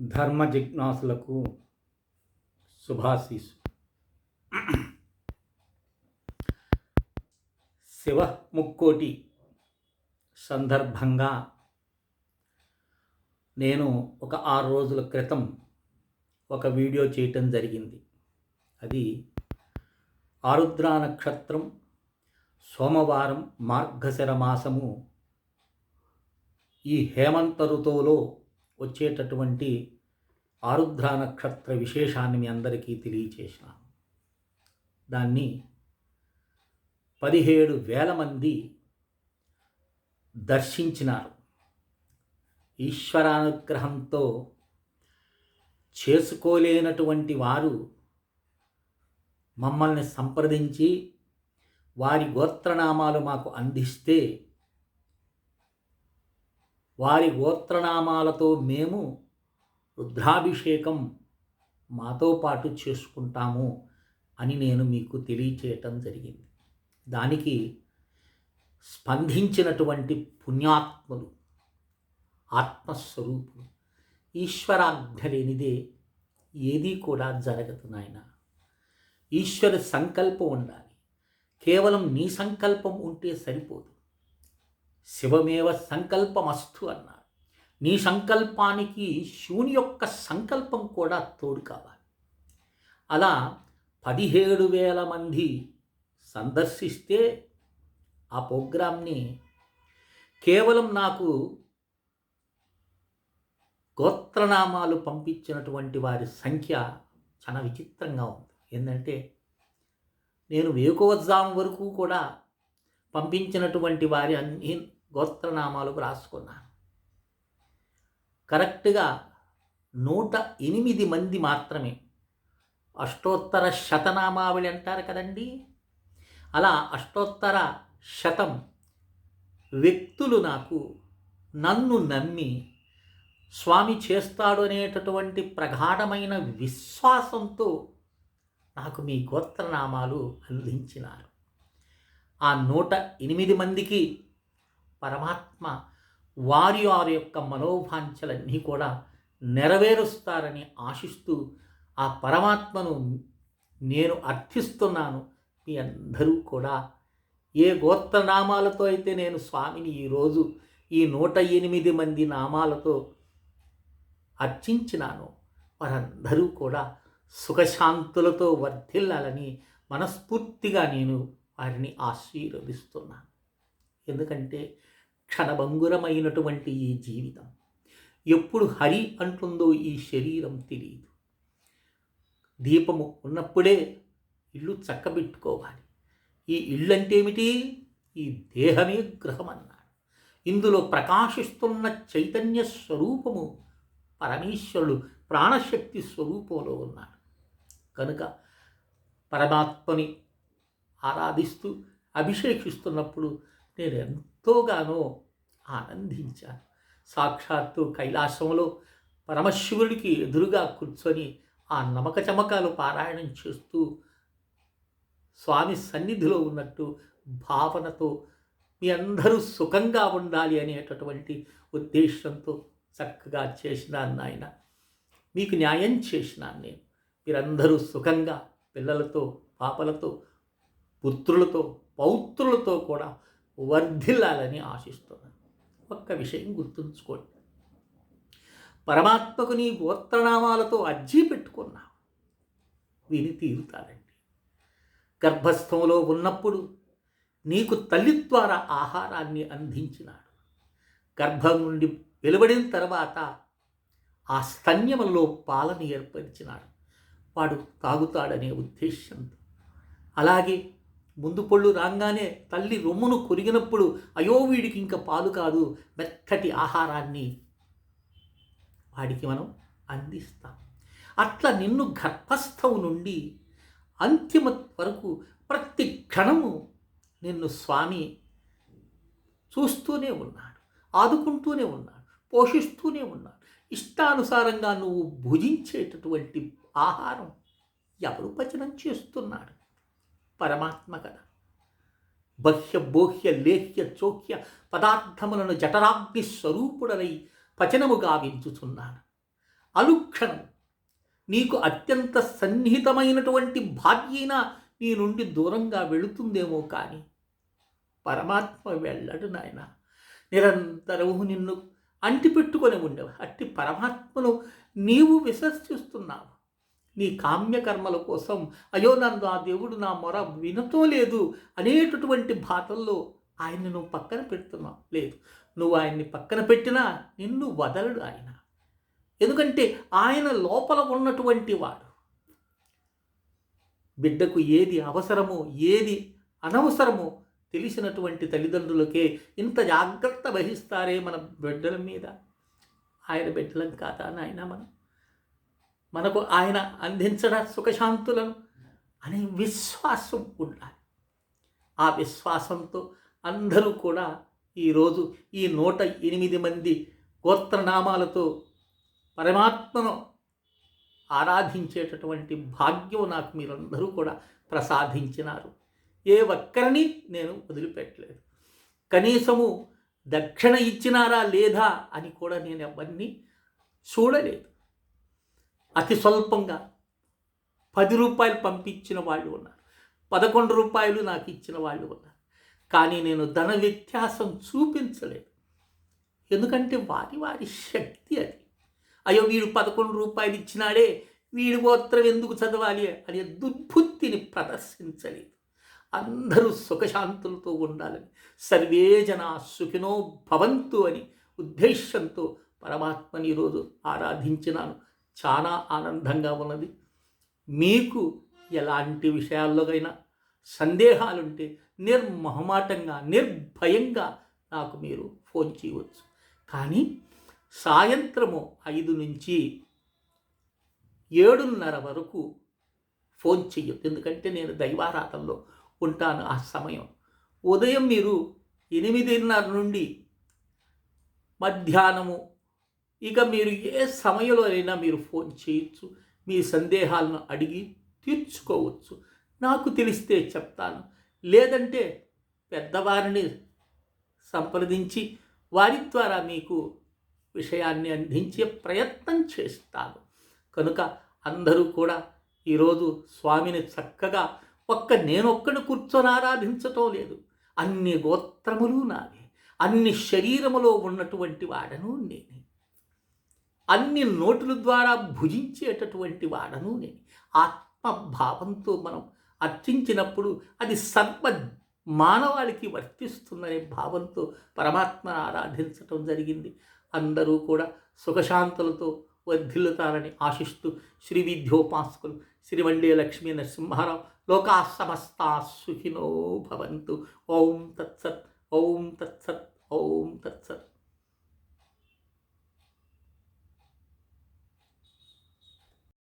ధర్మ జిజ్ఞాసులకు శుభాశీసు శివ ముక్కోటి సందర్భంగా నేను ఒక ఆరు రోజుల క్రితం ఒక వీడియో చేయటం జరిగింది. అది ఆరుద్రా నక్షత్రం సోమవారం మార్గశిర మాసము ఈ హేమంత ఋతువులో వచ్చేటటువంటి ఆరుద్రా నక్షత్ర విశేషాన్ని మీ అందరికీ తెలియచేసినాను దాన్ని పదిహేడు వేల మంది దర్శించినారు. ఈశ్వరానుగ్రహంతో చేసుకోలేనటువంటి వారు మమ్మల్ని సంప్రదించి వారి గోత్రనామాలు మాకు అందిస్తే వారి గోత్రనామాలతో మేము రుద్రాభిషేకం మాతో పాటు చేసుకుంటాము అని నేను మీకు తెలియచేయటం జరిగింది. దానికి స్పందించినటువంటి పుణ్యాత్ములు ఆత్మస్వరూపులు ఈశ్వరాజ్ఞ లేనిదే ఏదీ కూడా జరగదు నాయన. ఈశ్వర సంకల్పం ఉండాలి. కేవలం నీ సంకల్పం ఉంటే సరిపోదు. శివమేవ సంకల్పమస్తు అన్నారు నీ సంకల్పానికి శివుని యొక్క సంకల్పం కూడా తోడు కావాలి. అలా పదిహేడు వేల మంది సందర్శిస్తే ఆ ప్రోగ్రామ్ని కేవలం నాకు గోత్రనామాలు పంపించినటువంటి వారి సంఖ్య చాలా విచిత్రంగా ఉంది. ఏంటంటే నేను వేకోవద్దాం వరకు కూడా పంపించినటువంటి వారి అన్ని గోత్రనామాలకు రాసుకున్నాను కరెక్ట్గా నూట ఎనిమిది మంది మాత్రమే అష్టోత్తర శతనామావళి అంటారు కదండి. అలా అష్టోత్తర శతం వ్యక్తులు నాకు నన్ను నమ్మి స్వామి చేస్తాడు అనేటటువంటి ప్రగాఢమైన విశ్వాసంతో నాకు మీ గోత్రనామాలు అందించినారు. ఆ నూట ఎనిమిది మందికి పరమాత్మ వారి వారి యొక్క మనోభాంఛలన్నీ కూడా నెరవేరుస్తారని ఆశిస్తూ ఆ పరమాత్మను నేను అర్థిస్తున్నాను. మీ అందరూ కూడా ఏ గోత్రనామాలతో అయితే నేను స్వామిని ఈరోజు ఈ నూట ఎనిమిది మంది నామాలతో అర్చించినాను వారందరూ కూడా సుఖశాంతులతో వర్ధిల్లాలని మనస్ఫూర్తిగా నేను వారిని ఆశీర్వదిస్తున్నాను. ఎందుకంటే క్షణభంగురమైనటువంటి ఈ జీవితం ఎప్పుడు హరి అంటుందో ఈ శరీరం తెలియదు. దీపము ఉన్నప్పుడే ఇల్లు చక్కబెట్టుకోవాలి. ఈ ఇల్లు అంటే ఏమిటి ఈ దేహమే గృహం అన్నాడు ఇందులో ప్రకాశిస్తున్న చైతన్య స్వరూపము పరమేశ్వరుడు ప్రాణశక్తి స్వరూపంలో ఉన్నాడు. కనుక పరమాత్మని ఆరాధిస్తూ అభిషేకిస్తున్నప్పుడు నేను ఎంతోగానో ఆనందించాను. సాక్షాత్తు కైలాసంలో పరమశివుడికి ఎదురుగా కూర్చొని ఆ నమక చమకాలు పారాయణం చేస్తూ స్వామి సన్నిధిలో ఉన్నట్టు భావనతో మీ అందరూ సుఖంగా ఉండాలి అనేటటువంటి ఉద్దేశంతో చక్కగా చేసినాను నాయన. మీకు న్యాయం చేసినాను నేను. మీరందరూ సుఖంగా పిల్లలతో పాపలతో పుత్రులతో పౌత్రులతో కూడా వర్ధిల్లాలని ఆశిస్తున్నాను ఒక్క విషయం గుర్తుంచుకోండి. పరమాత్మకు నీ గోత్రనామాలతో అర్జీ పెట్టుకున్నా విని తీరుతారండి. గర్భస్థంలో ఉన్నప్పుడు నీకు తల్లి ద్వారా ఆహారాన్ని అందించినాడు. గర్భం నుండి వెలువడిన తర్వాత ఆ స్తన్యములో పాలని ఏర్పరిచినాడు. వాడు తాగుతాడనే ఉద్దేశంతో అలాగే ముందు పళ్ళు రాగానే తల్లి రొమ్మును కొరిగినప్పుడు అయో వీడికి ఇంకా పాలు కాదు మెత్తటి ఆహారాన్ని వాడికి మనం అందిస్తాం. అట్లా నిన్ను గర్భస్థం నుండి అంతిమ వరకు ప్రతి క్షణము నిన్ను స్వామి చూస్తూనే ఉన్నాడు ఆదుకుంటూనే ఉన్నాడు పోషిస్తూనే ఉన్నాడు. ఇష్టానుసారంగా నువ్వు భుజించేటటువంటి ఆహారం ఎవరు పచనం చేస్తున్నాడు? పరమాత్మ కదా బహ్య బోహ్య లేహ్య చోహ్య పదార్థములను జఠరాగ్ని స్వరూపుడనై పచనము గావించుచున్నాను అనుక్షణం నీకు అత్యంత సన్నిహితమైనటువంటి భార్యైన నీ నుండి దూరంగా వెళుతుందేమో కానీ పరమాత్మ వెళ్ళడు నాయన. నిరంతరము నిన్ను అంటిపెట్టుకొని ఉండేవు. అట్టి పరమాత్మను నీవు విశ్వసిస్తున్నావు. నీ కామ్యకర్మల కోసం అయ్యో నన్ను ఆ దేవుడు నా మొర వినతో లేదు అనేటటువంటి బాధల్లో ఆయన్ని నువ్వు పక్కన పెడుతున్నావు. లేదు నువ్వు ఆయన్ని పక్కన పెట్టినా నిన్ను వదలడు ఆయన. ఎందుకంటే ఆయన లోపల ఉన్నటువంటి వాడు. బిడ్డకు ఏది అవసరమో ఏది అనవసరమో తెలిసినటువంటి తల్లిదండ్రులకే ఇంత జాగ్రత్త వహిస్తారే మన బిడ్డల మీద. ఆయన బిడ్డలం కాదా నాయన మనం? మనకు ఆయన అందించడ సుఖశాంతులను అనే విశ్వాసం ఉండాలి. ఆ విశ్వాసంతో అందరూ కూడా ఈరోజు ఈ నూట ఎనిమిది మంది గోత్రనామాలతో పరమాత్మను ఆరాధించేటటువంటి భాగ్యం నాకు మీరందరూ కూడా ప్రసాదించినారు. ఏ ఒక్కరిని నేను వదిలిపెట్టలేదు. కనీసము దక్షిణ ఇచ్చినారా లేదా అని కూడా నేను ఎవరిని చూడలేదు. అతి స్వల్పంగా పది రూపాయలు పంపించిన వాళ్ళు ఉన్నారు. పదకొండు రూపాయలు నాకు ఇచ్చిన వాళ్ళు ఉన్నారు. కానీ నేను ధన వ్యత్యాసం చూపించలేదు. ఎందుకంటే వారి వారి శక్తి అది. అయ్యో వీడు పదకొండు రూపాయలు ఇచ్చినాడే వీడి గోత్రం ఎందుకు చదవాలి అనే దుర్బుద్ధిని ప్రదర్శించలేదు. అందరూ సుఖశాంతులతో ఉండాలని సర్వే జన సుఖినో భవంతు అని ఉద్దేశంతో పరమాత్మని ఈరోజు ఆరాధించినాను. చాలా ఆనందంగా ఉన్నది. మీకు ఎలాంటి విషయాల్లోకైనా సందేహాలుంటే నిర్మహమాటంగా నిర్భయంగా నాకు మీరు ఫోన్ చేయవచ్చు. కానీ సాయంత్రము ఐదు నుంచి ఏడున్నర వరకు ఫోన్ చెయ్యొద్దు. ఎందుకంటే నేను దైవారాధనలో ఉంటాను ఆ సమయం. ఉదయం మీరు ఎనిమిదిన్నర నుండి మధ్యాహ్నము ఇక మీరు ఏ సమయంలో అయినా మీరు ఫోన్ చేయొచ్చు మీ సందేహాలను అడిగి తీర్చుకోవచ్చు. నాకు తెలిస్తే చెప్తాను. లేదంటే పెద్దవారిని సంప్రదించి వారి ద్వారా మీకు విషయాన్ని అందించే ప్రయత్నం చేస్తాను. కనుక అందరూ కూడా ఈరోజు స్వామిని చక్కగా ఒక్క నేనొక్కడు కూర్చొని ఆరాధించటం లేదు. అన్ని గోత్రములు నావే. అన్ని శరీరములో ఉన్నటువంటి వాడను నేనే. అన్ని నోటుల ద్వారా భుజించేటటువంటి వాడను నేను. ఆత్మభావంతో మనం అర్చించినప్పుడు అది సర్వ మానవాళికి వర్తిస్తుందనే భావంతో పరమాత్మను ఆరాధించటం జరిగింది. అందరూ కూడా సుఖశాంతులతో వర్ధిల్లుతారని ఆశిస్తూ శ్రీ విద్యోపాసకులు శ్రీవండే లక్ష్మీ నరసింహారావు లోకా సమస్తా సుఖినో భవంతు. ఓం తత్సత్ ఓం తత్సత్ ఓం తత్సత్.